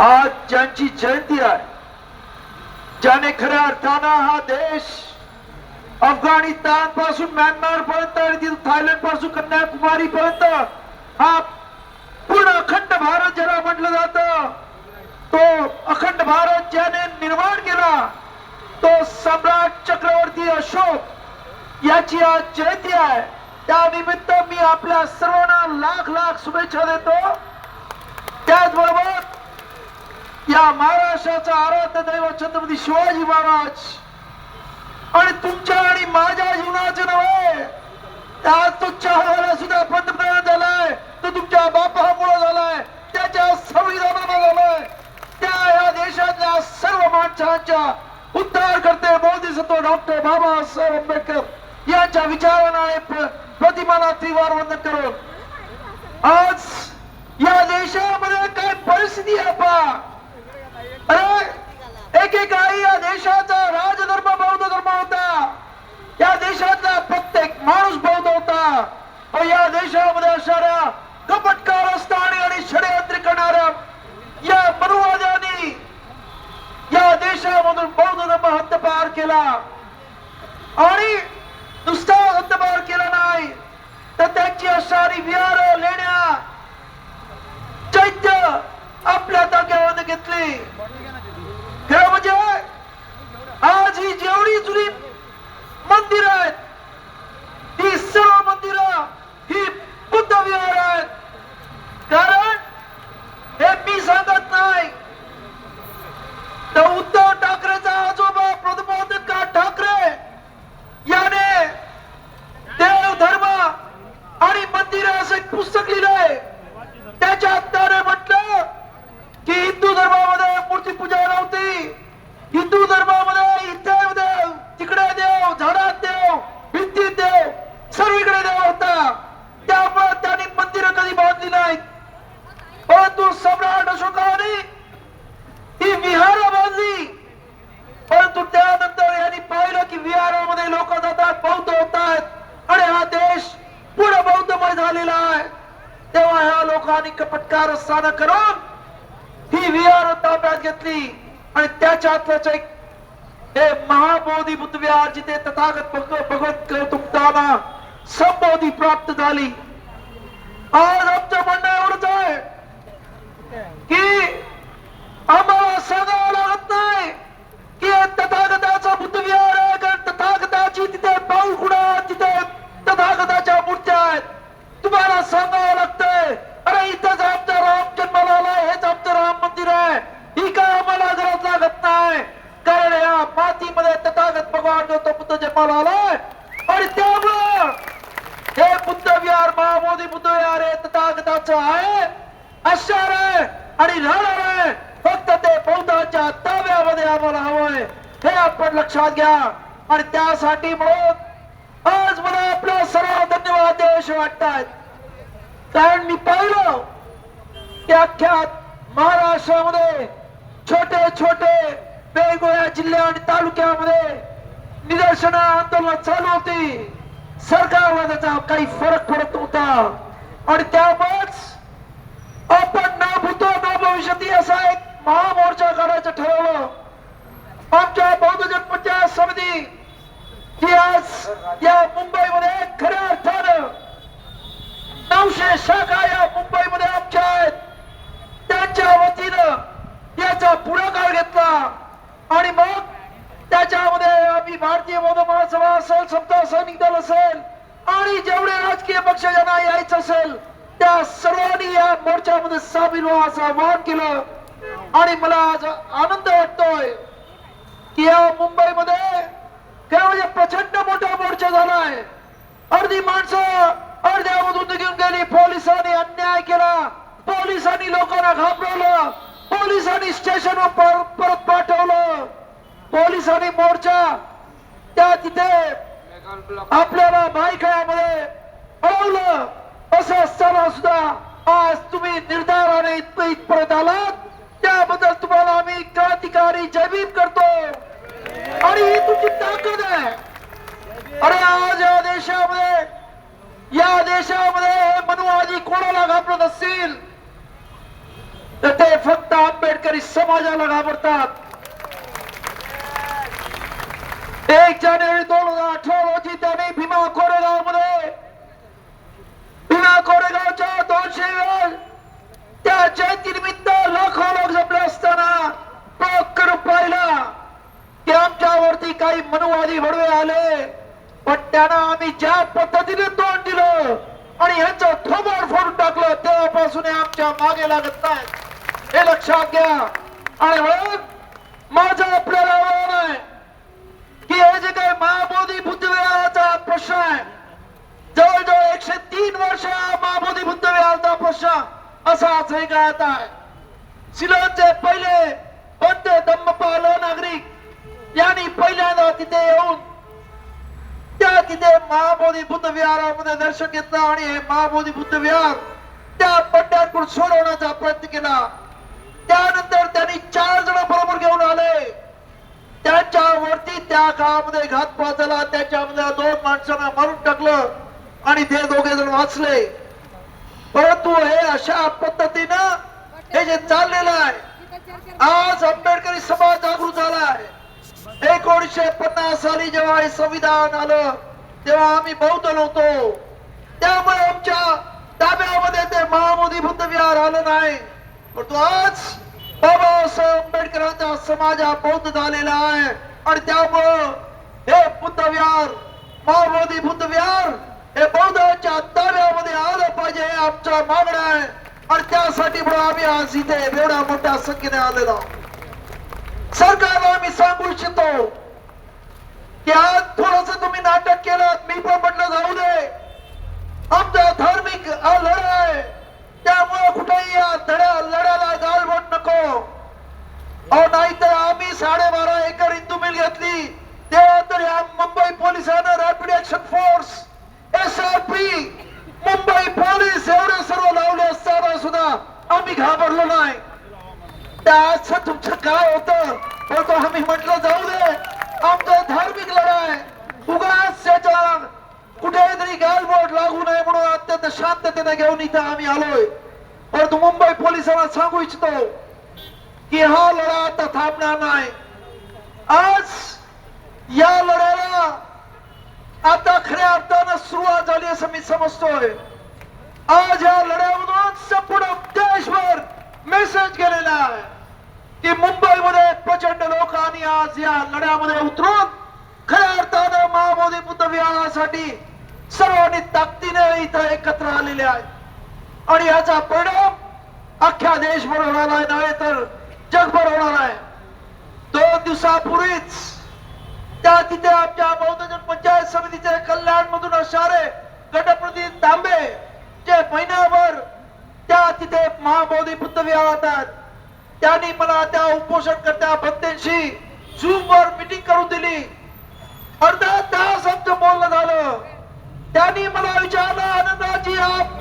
आज ज्यांची जयंती आहे ज्याने खऱ्या अर्थानं हा देश अफगाणिस्तानपासून म्यानमार पर्यंत आणि तिथून थायलंडपासून कन्याकुमारी पर्यंत हा पूर्ण अखंड भारत ज्याला म्हटलं जात तो अखंड भारत ज्याने निर्माण केला तो सम्राट चक्रवर्ती अशोक याची आज जयंती आहे. त्यानिमित्त मी आपल्या सर्वांना लाख लाख शुभेच्छा देतो. त्याचबरोबर या महाराष्ट्राचा आराध्य दैव छत्रपती शिवाजी महाराज आणि तुमच्या आणि माझ्या जीवनाचे नव्हे. आज तो चहावाला सुद्धा पंतप्रधान झालाय. तो तुमच्या बापामुळे झालाय. त्याच्या संविधानामुळे झालाय. त्या या देशातल्या सर्व माणसांच्या उद्धार करते मोदी सत्व डॉक्टर बाबासाहेब आंबेडकर यांच्या विचारांना आणि प्रतिमाला त्रिवार वंदन करून आज या देशामध्ये काय परिस्थिती आहे पहा. अरे एकेकाळी या देशाचा राजधर्म बौद्ध धर्म होता. या देशातला प्रत्येक माणूस बौद्ध होता. या देशामध्ये असणाऱ्या कपटकारस्थानी आणि षडयंत्र करणाऱ्या या मनुवाद्यांनी या देशामधून बौद्ध धर्म हद्दपार केला. आणि नुसता हद्दपार केला नाही तर त्यांची असणारी विहार लेण्या चैत्य आपल्या ताब्यामध्ये घेतली. खरं म्हणजे आज ही जेवढी जुनी मंदिर आहेत ती सर्व मंदिर ही बुद्ध विहार आहेत कारण हे मी सांगत नाही तर उद्धव ठाकरेचा आजोबा प्रदमोदका ठाकरे याने देव धर्म आणि मंदिर असं एक पुस्तक लिहिलंय त्याच्यात त्याने म्हटलं की हिंदू धर्मामध्ये मूर्ती पूजा नव्हती हिंदू धर्मामध्ये इथे देव तिकडे देव झाडात देव भिंतीत देव सर्वीकडे देव होता त्यामुळे त्यांनी मंदिरं कधी बांधली नाहीत परंतु सम्राट अशोकाने ही विहार बांधली परंतु त्यानंतर यांनी पाहिलं की विहारामध्ये लोक जातात बौद्ध होत आहेत आणि हा देश पुढे बौद्धमय झालेला आहे तेव्हा आणि कपटकार स्थान करून ही विहार ताब्यात घेतली. आणि त्याच्या आतल्याच एक हे महाबोधी बुद्धविहार जिथे तथागत भगवत तुमताना संबोधी प्राप्त झाली. आज आमचं म्हणणं एवढंच आहे की आम्हाला सांगावं लागत नाही की तथागताचा बुद्धविहार आहे कारण तथागताची तिथे पाऊल कुडा तिथे तथागताच्या मूर्त्या आहेत. तुम्हाला सांगावं लागतंय इथंच आमचा राम जन्माला आलाय हेच आमचं राम मंदिर आहे. ही काय आम्हाला गरज लागत नाही. कारण या मातीमध्ये तथागत भगवान गौतम बुद्ध जन्माला आलाय. आणि त्यामुळं हे बुद्ध विहार महामोदी बुद्ध विहार हे तथागताचं आहे. असणार आहे आणि राहणार आहे फक्त ते बौद्धाच्या ताब्यामध्ये आम्हाला हवंय. हे आपण लक्षात घ्या. आणि त्यासाठी म्हणून आज मला आपल्या सर्व धन्यवाद द्यावेसे वाटतात कारण मी पाहिलं की अख्ख्या महाराष्ट्रामध्ये छोटे छोटे वेगवेगळ्या जिल्ह्या आणि तालुक्यामध्ये निदर्शना आंदोलन चालू होती. सरकारला त्याचा काही फरक पडत नव्हता आणि त्यामुळेच आपण ना भूतो ना भविष्यती असा एक महामोर्चा काढायचं ठरवलं. आमच्या बौद्ध जनपंचायत समिती आज या मुंबईमध्ये खऱ्या अर्थ नऊशे शाखा या मुंबईमध्ये आमच्या आहेत. त्यांच्या वतीनं याचा पुढाकार घेतला. आणि मग त्याच्यामध्ये आम्ही भारतीय बौद्ध महासभा असेल सप्ताह सैनिक दल असेल आणि जेवढे राजकीय पक्ष ज्यांना यायचं असेल त्या सर्वांनी या मोर्चामध्ये सामील व्हा असं आवाहन केलं. आणि मला आज आनंद वाटतोय की या मुंबईमध्ये खरं म्हणजे प्रचंड मोठा मोर्चा झालाय. अर्धी माणसं अर्ध्यामधून निघून गेली. पोलिसांनी अन्याय केला. पोलिसांनी लोकांना घाबरवलं. पोलिसांनी स्टेशनवर पर- परत पाठवलं. पोलिसांनी मोर्चा. त्या तिथे आपल्याला भाईखळ्यामध्ये अडवलं. असं असताना सुद्धा आज तुम्ही निर्धाराने इथं इथपर्यंत आलात. त्याबद्दल तुम्हाला आम्ही क्रांतिकारी जयभीम करतो. आणि ही तुमची ताकद आहे. अरे आज या देशामध्ये या देशामध्ये मनुवादी कोणाला घाबरत असतील तर ते फक्त आंबेडकरी समाजाला घाबरतात. एक जानेवारी दोन हजार अठरा रोजी त्यांनी भीमा कोरेगावमध्ये भीमा कोरेगावच्या दोनशे वेळ त्या जयंतीनिमित्त लाखो लोक जमले असताना तो करून पाहिला की आमच्यावरती काही मनुवादी भडवे आले. पण त्यानं आम्ही ज्या पद्धतीने तोंड दिलं आणि ह्यांचं थोबाड फोडून टाकलं तेव्हापासून आमच्या मागे लागत नाही हे लक्षात घ्या. आणि म्हणून माझं आपल्याला आव्हान आहे की हे जे काही महाबोधी बुद्धविहाराचा प्रश्न आहे जवळजवळ एकशे तीन वर्ष महाबोधी बुद्धविहाराचा प्रश्न असाच रेंगाळत आहे. सिलोनचे पहिले पंत धम्मपाल नागरिक यांनी पहिल्यांदा तिथे येऊन त्या तिथे महाबोधी बुद्ध विहारामध्ये दर्शन घेतलं आणि हे महाबोधी बुद्ध विहार त्या पंड्याकडून सोडवण्याचा प्रयत्न केला. त्यानंतर त्यांनी चार जण बरोबर घेऊन आले. त्यांच्यावरती त्या काळामध्ये घातपात झाला. त्याच्यामध्ये दोन माणसांना मारून टाकलं आणि ते दोघे जण वाचले. परंतु हे अशा पद्धतीनं हे जे चाललेलं आहे आज आंबेडकरी समाज जागृत झाला आहे. एकोणीशे पन्नास साली जेव्हा हे संविधान आलं तेव्हा आम्ही बौद्ध नव्हतो. त्यामुळे आमच्या ताब्यामध्ये ते महामोदी बुद्ध विहार आलं नाही. परंतु आज बाबासाहेब आंबेडकरांचा समाज हा बौद्ध झालेला आहे. आणि त्यामुळं हे बुद्ध विहार महामोदी बुद्ध विहार हे बौद्धांच्या ताब्यामध्ये आलं पाहिजे हे आमच्या मागणं आहे. आणि त्यासाठी म्हणून आम्ही आज इथे एवढ्या मोठ्या संख्येने आलेलो आहोत. सरकारला आम्ही सांगू इच्छितो की आज थोडस तुम्ही नाटक केलं मी पण म्हटलं जाऊ दे. आमचा धार्मिक लढा आहे. त्यामुळे कुठेही या धड्या लढ्याला गालबोट नको. अहो नाहीतर आम्ही साडेबारा एकर हिंदू मिल घेतली. तेव्हा तर मुंबई पोलिसांना rapid action force S R P Mumbai police एवढे सर्व लावले असताना सुद्धा आम्ही घाबरलो नाही. त्याचं तुमचं काय होतं? परंतु आम्ही म्हटलं जाऊ दे. आमचा धार्मिक लढाय उगाच त्याच्या कुठेतरी गालबोट लागू नये म्हणून अत्यंत शांततेने घेऊन इथं आम्ही आलोय. परंतु मुंबई पोलिसांना सांगू इच्छितो की हा लढा आता थांबणार नाही. आज या लढ्याला आता खऱ्या अर्थानं सुरुवात झाली असं मी समजतोय. आज या लढ्यामधून संपूर्ण देशभर मेसेज केलेला आहे. की मुंबईमध्ये प्रचंड लोकांनी आज या लढ्यामध्ये उतरून खऱ्या अर्थानं महामोदी बुद्ध विहारासाठी सर्वांनी ताकदीने इथं एकत्र आलेले आहेत. आणि याचा परिणाम अख्ख्या देशभर होणार आहे नव्हे तर जगभर होणार आहे. दोन दिवसापूर्वीच त्या तिथे आमच्या बौद्धजन पंचायत समितीचे कल्याण मधून असणारे गटप्रती तांबे जे महिनाभर त्या तिथे महाबोधी बुद्ध विहारात त्यांनी मला त्या उपोषणकर्त्या बंदेशी झूम वर मिटिंग करून दिली. अर्धा तास आमचं बोलणं झालं. त्यांनी मला विचारलं आनंदाजी आप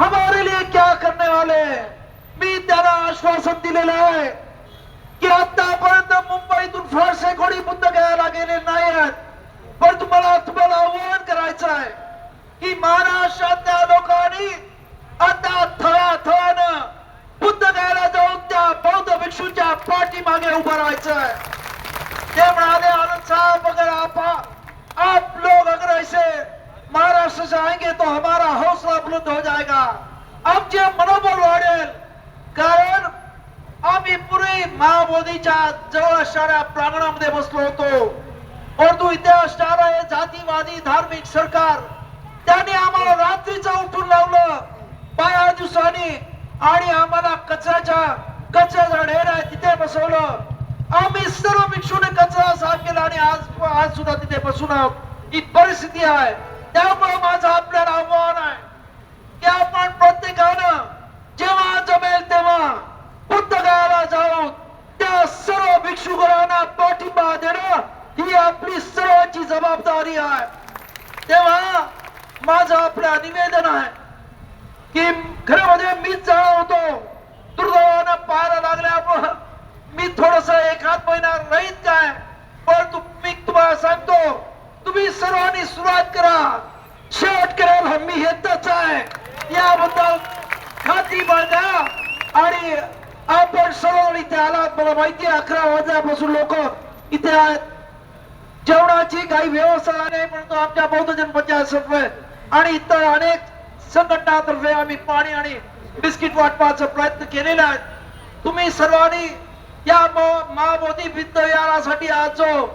हमारे लिए क्या करने वाले मी त्यांना आश्वासन दिलेलं आहे की आतापर्यंत मुंबईतून फारसे कोणी बुद्ध घ्यायला गेले नाही आहेत पण तुम्हाला तुम्हाला आव्हान करायचं आहे की महाराष्ट्रातल्या लोकांनी आता थळा थळानं बुद्ध घ्यायला जाऊन त्या बौद्ध भिक्षूच्या पाठीमागे उभं राहायचं आहे ते आनंद साहब अगर आप. आप लोग अगर ऐसे महाराष्ट्र से आएंगे तो हमारा हौसला बुलंद हो जाएगा। अब आमचे मनोबल वाढेल कारण आम्ही पूर्वी महाबोधीच्या जवळ असणाऱ्या प्रांगणामध्ये बसलो होतो. परंतु इथे असणारं हे जातीवादी धार्मिक सरकार त्याने आम्हाला रात्रीचं उठून लावलं. बारा दिवसांनी आणि आम्हाला कचऱ्याच्या कचऱ्याचा ढेर आहे तिथे बसवलं. आम्ही सर्व भिक्षूने कचरा साफ केला आणि आज आज सुद्धा तिथे बसून आहोत. ही परिस्थिती आहे. त्यामुळे माझं आपल्याला आव्हान आहे की आपण प्रत्येकानं जेव्हा जमेल तेव्हा बुद्ध गायला जाऊन त्या सर्व भिक्षुकरांना पाठिंबा देणं ही आपली सर्वांची जबाबदारी आहे. तेव्हा माझं आपलं निवेदन आहे की खरं म्हणजे मीच जाणार होतो दुर्दैवानं पाहायला लागल्यामुळं मी थोडस एखाद महिना राहीत काय पण तु- मी तुम्हाला सांगतो तुम्ही सर्वांनी सुरुवात करा. शेवट करेल मी येतच आहे. याबद्दल खात्री बाळगा. आणि आपण सर्व इथे आलात. मला माहिती आहे अकरा वाजल्यापासून लोक इथे आहेत. जेवणाची काही व्यवस्था नाही परंतु आमच्या बौद्ध जन पंचायतर्फे आणि इतर अनेक संघटनातर्फे आम्ही पाणी आणि बिस्किट वाटपाचा प्रयत्न केलेला आहे. तुम्ही सर्वांनी या महाबोधी भिंत आज जो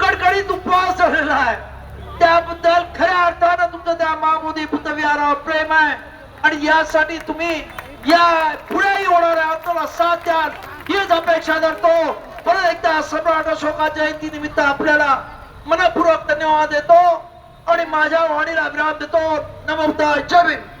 कडकडीत उपवास झालेला आहे त्याबद्दल खऱ्या अर्थानं तुमचं त्या महाबोधी बुद्धविहारावर प्रेम आहे. आणि यासाठी तुम्ही या पुढेही होणाऱ्या आंदोलनाला साथ द्या हीच अपेक्षा धरतो. परत एकदा सम्राट अशोका जयंती निमित्त आपल्याला मनपूर्वक धन्यवाद देतो आणि माझ्या वाणीला विराम देतो. नमस्कार जय भीम.